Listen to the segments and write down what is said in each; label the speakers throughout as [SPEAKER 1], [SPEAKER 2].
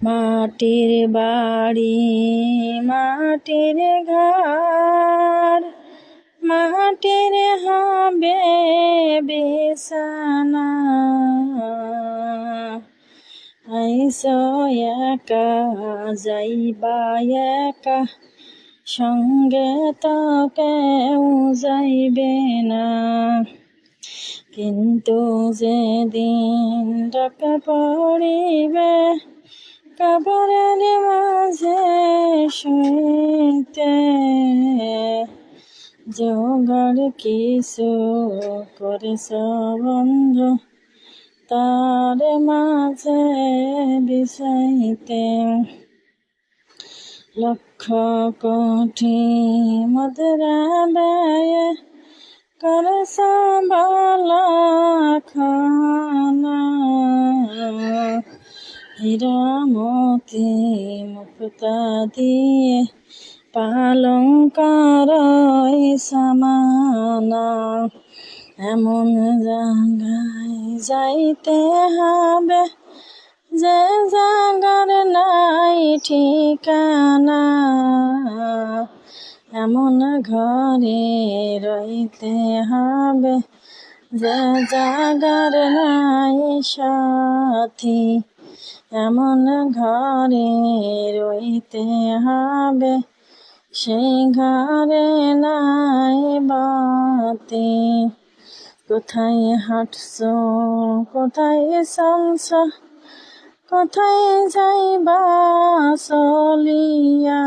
[SPEAKER 1] মাটির বাড়ি, মাটির ঘর, মাটির হবে বিছানা। আইস একা, যাইবা একা, সঙ্গে তো কেউ যাইবে না। কিন্তু যেদিন ডাকা পড়িবে কবরের মাঝে শুইতে জোগাড় কিছু করেছ বন্ধু? তার মাঝে বিষাইতে লক্ষ কোটি মধুরা ব্যয় করছ বালা হীরা মতি মুক্তা দিয়ে পালঙ্কার সমানা এমন জায়গায় যাইতে হবে যে জাগার নাই ঠিকানা এমন ঘরে রইতে হবে যে জাগার নাই সাথী এমন ঘরে রইতে হবে সেই ঘরে নাই বাতি। কোথায় হাঁটছ, কোথায় চলছ, কোথায় যাইবা চলিয়া?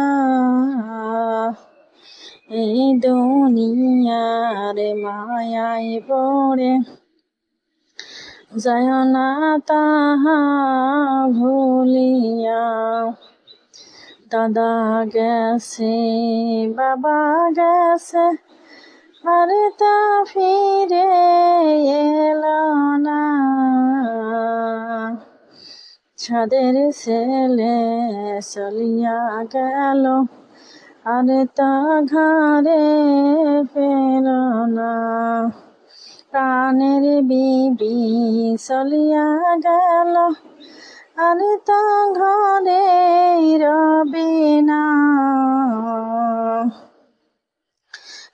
[SPEAKER 1] এই দুনিয়ার মায়ায় পড়ে যায় না তাহা ভুলিয়া। দাদা গেছে, বাবা গেছে আরে তা ফিরে এলো না। ছাদের ছেলে চলিয়া গেল, আরে তা ঘরে পেল না। প্রাণের বিবি চলিয়া গেল। আরে তা ঘরে রবে না।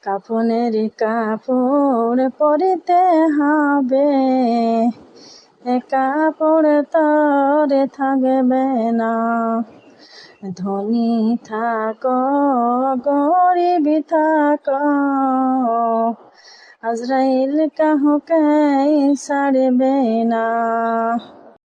[SPEAKER 1] কাফনের কাপড় পরিতে হবে। এ কাপড় তরে থাকবে না। ধনী থাক, গরিব থাক। अजराइल का हो कैसा बेना।